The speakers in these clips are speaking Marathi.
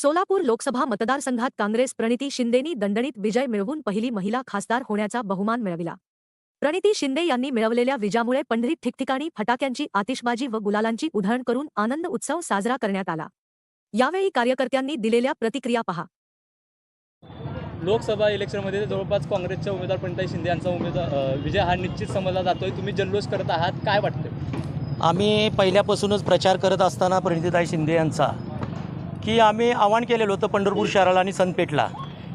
सोलापूर लोकसभा मतदारसंघात काँग्रेस प्रणिती शिंदेनी दणदणीत विजय मिळवून पहिली महिला खासदार होण्याचा बहुमान मिळविला. प्रणिती शिंदे यांनी मिळवलेल्या विजयामुळे पंढरीत ठिकठिकाणी फटाक्यांची आतिषबाजी व गुलालांची उधळण करून आनंद उत्सव साजरा करण्यात आला. यावेळी कार्यकर्त्यांनी दिलेल्या प्रतिक्रिया पहा. लोकसभा इलेक्शनमध्ये जवळपास काँग्रेसच्या उमेदवार पंडिताई शिंदे यांचा उमेदवार विजय हा निश्चित समजला जातोय. तुम्ही जल्लोष करत आहात काय वाटतं आम्ही पहिल्यापासूनच प्रचार करत असताना प्रणितीताई शिंदे यांचा की आम्ही आवाहन केलेलं होतं पंढरपूर शहराला आणि सनपेठला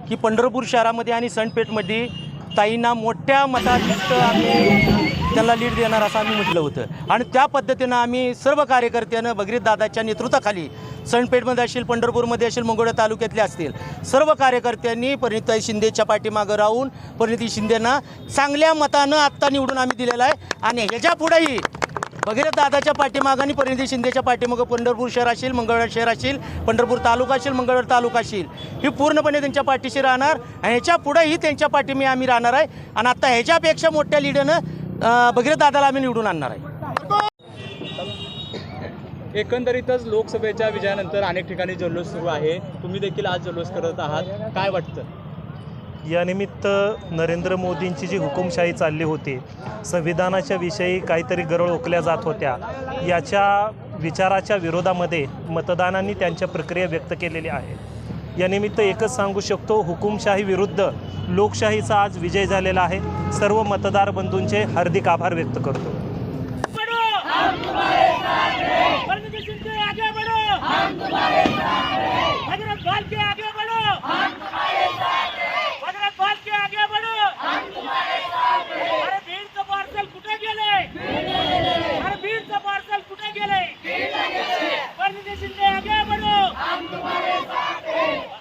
की पंढरपूर शहरामध्ये आणि सनपेठमध्ये ताईंना मोठ्या मतात आम्ही त्यांना लीड देणार असं आम्ही म्हटलं होतं. आणि त्या पद्धतीनं आम्ही सर्व कार्यकर्त्यानं भगीरथ दादाच्या नेतृत्वाखाली सनपेठमध्ये असेल पंढरपूरमध्ये असेल मंगोळ्या तालुक्यातले असतील सर्व कार्यकर्त्यांनी परिणिताई शिंदेच्या पाठीमागं राहून परिणिती शिंदेना चांगल्या मतानं आत्ता निवडून आम्ही दिलेला आहे. आणि ह्याच्या पुढेही भगीरथ दादाच्या पाठीमाग आणि परिणिती शिंदेच्या पाठीमागं पंढरपूर शहर असेल मंगळवार शहर असेल पंढरपूर तालुका असेल मंगळवार तालुका असेल ही पूर्णपणे त्यांच्या पाठीशी राहणार आणि ह्याच्या पुढेही त्यांच्या पाठीमी आम्ही राहणार आहे. आणि आता ह्याच्यापेक्षा मोठ्या लीडरनं अं, भगीरथ दादाला आम्ही निवडून आणणार आहे. एकंदरीतच लोकसभेच्या विजयानंतर अनेक ठिकाणी जल्लोष सुरू आहे. तुम्ही देखील आज जल्लोष करत आहात. काय वाटतं? यानिमित्त नरेंद्र मोदींची जी हुकुमशाही चालली होती संविधानाच्या विषयी काहीतरी गरळ ओकल्या जात होत्या. याच्या विचाराच्या विरोधामध्ये मतदानांनी त्यांच्या प्रक्रिया व्यक्त केलेली आहे. यानिमित्त एकच सांगू शकतो हुकुमशाही विरुद्ध लोकशाहीचा आज विजय झालेला आहे. सर्व मतदार बंधूंचे हार्दिक आभार व्यक्त करतो.